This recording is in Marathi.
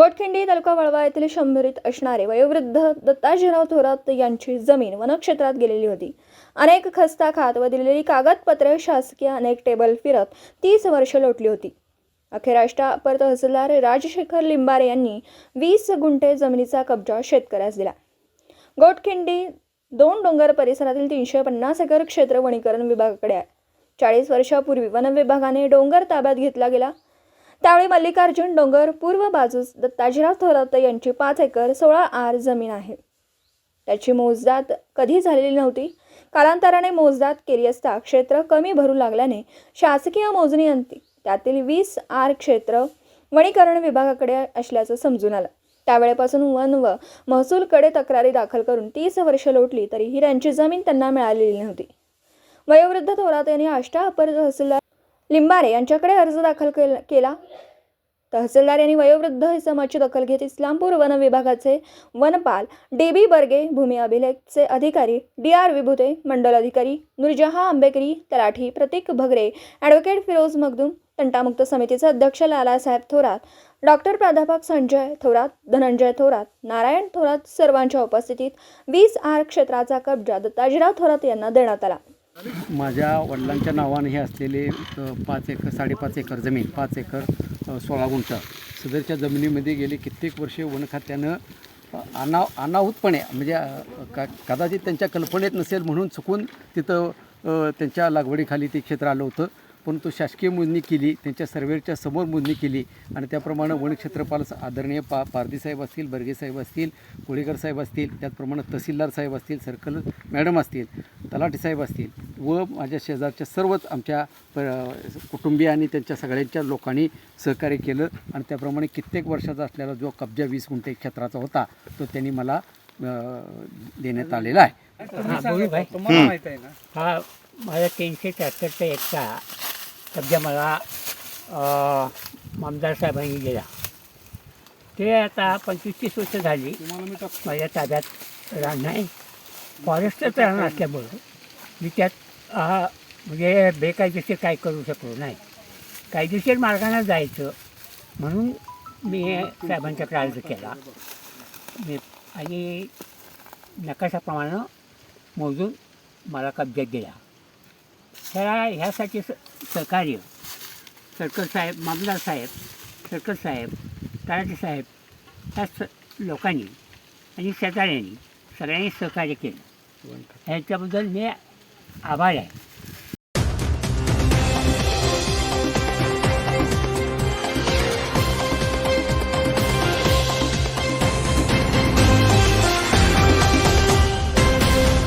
गोटखिंडी तालुका वळवा येथील शंभरीत असणारे वयोवृद्ध दत्ताजीराव थोरात यांची जमीन वनक्षेत्रात गेलेली होती. अनेक खस्ता खात व दिलेली कागदपत्रे शासकीय अनेक टेबल फिरत तीस वर्ष लोटली होती. अखेर अपर तहसीलदार राजशेखर लिंबारे यांनी वीस गुंठे जमिनीचा कब्जा शेतकऱ्यास दिला. गोटखिंडी दोन डोंगर परिसरातील तीनशे पन्नास एकर क्षेत्र वनीकरण विभागाकडे आहे. चाळीस वर्षापूर्वी वन विभागाने डोंगर ताब्यात घेतला गेला. त्यावेळी मल्लिकार्जुन डोंगर पूर्व बाजूस दत्ताजीराव थोरात यांची पाच एकर सोळा आर जमीन आहे. त्याची मोजदात कधी झालेली नव्हती. कालांतराने मोजदात केली असता क्षेत्र कमी भरू लागल्याने शासकीय मोजणी अंती. त्यातील वीस आर क्षेत्र वनीकरण विभागाकडे असल्याचं समजून आलं. त्यावेळेपासून वन व महसूलकडे तक्रारी दाखल करून तीस वर्ष लोटली तरीही त्यांची जमीन त्यांना मिळालेली नव्हती. वयोवृद्ध थोरात यांनी अष्टा अपर तहसीलदार लिंबारे यांच्याकडे अर्ज दाखल केल- केला. तहसीलदार यांनी वयोवृद्ध इसमाची दखल घेत इस्लामपूर वन विभागाचे वनपाल डी बी बर्गे भूमी अभिलेखचे अधिकारी डी आर विभुते मंडल अधिकारी नुरजहा आंबेकरी तलाठी प्रतीक भगरे ॲडव्होकेट फिरोज मगदूम तंटामुक्त समितीचे अध्यक्ष लालासाहेब थोरात डॉक्टर प्राध्यापक संजय थोरात धनंजय थोरात नारायण थोरात सर्वांच्या उपस्थितीत वीस आर क्षेत्राचा कब्जा दत्ताजीराव थोरात यांना देण्यात आला. माझ्या वडिलांच्या नावाने हे असलेले पाच एकर साडेपाच एकर जमीन पाच एकर सोळा गुंठ सदरच्या जमिनीमध्ये गेले कित्येक वर्षे वनखात्यानं अनाव अनाहूतपणे म्हणजे का कदाचित त्यांच्या कल्पनेत नसेल म्हणून चुकून तिथं त्यांच्या लागवडीखाली ते क्षेत्र आलं होतं. परंतु शासकीय मोजणी केली त्यांच्या सर्वेच्या समोर मोजणी केली आणि त्याप्रमाणे वन क्षेत्रपाल आदरणीय पा पारदी साहेब असतील बर्गे साहेब असतील कोळीकर साहेब असतील त्याचप्रमाणे तहसीलदार साहेब असतील सर्कल मॅडम असतील तलाठी साहेब असतील व माझ्या शेजारच्या सर्वच आमच्या प कुटुंबीय आणि त्यांच्या सगळ्यांच्या लोकांनी सहकार्य केलं आणि त्याप्रमाणे कित्येक वर्षाचा असलेला जो कब्जा वीस गुंठे क्षेत्राचा होता तो त्यांनी मला देण्यात आलेला आहे. हा तुम्हाला माहीत आहे ना? हा माझा तीनशे त्र्याहत्तरचा एकचा कब्जा मला आमदार साहेबांनी दिला. ते आता पंचवीस तीस वर्ष झाली माझ्या ताब्यात राहणं आहे फॉरेस्टच राहणं असल्यामुळं मी त्यात म्हणजे बेकायदेशीर काय करू शकलो नाही. कायदेशीर मार्गाने जायचं म्हणून मी साहेबांच्याकडे अर्ज केला. मी आणि नकाशाप्रमाणे मोजून मला कब्जात दिला. ह्या ह्यासाठी स सहकार्य. सर्कल साहेब मामदार साहेब सर्कल साहेब तलाठी साहेब ह्या स लोकांनी आणि शेजाऱ्यांनी सगळ्यांनी सहकार्य केलं. ह्याच्याबद्दल मी आभार आहे.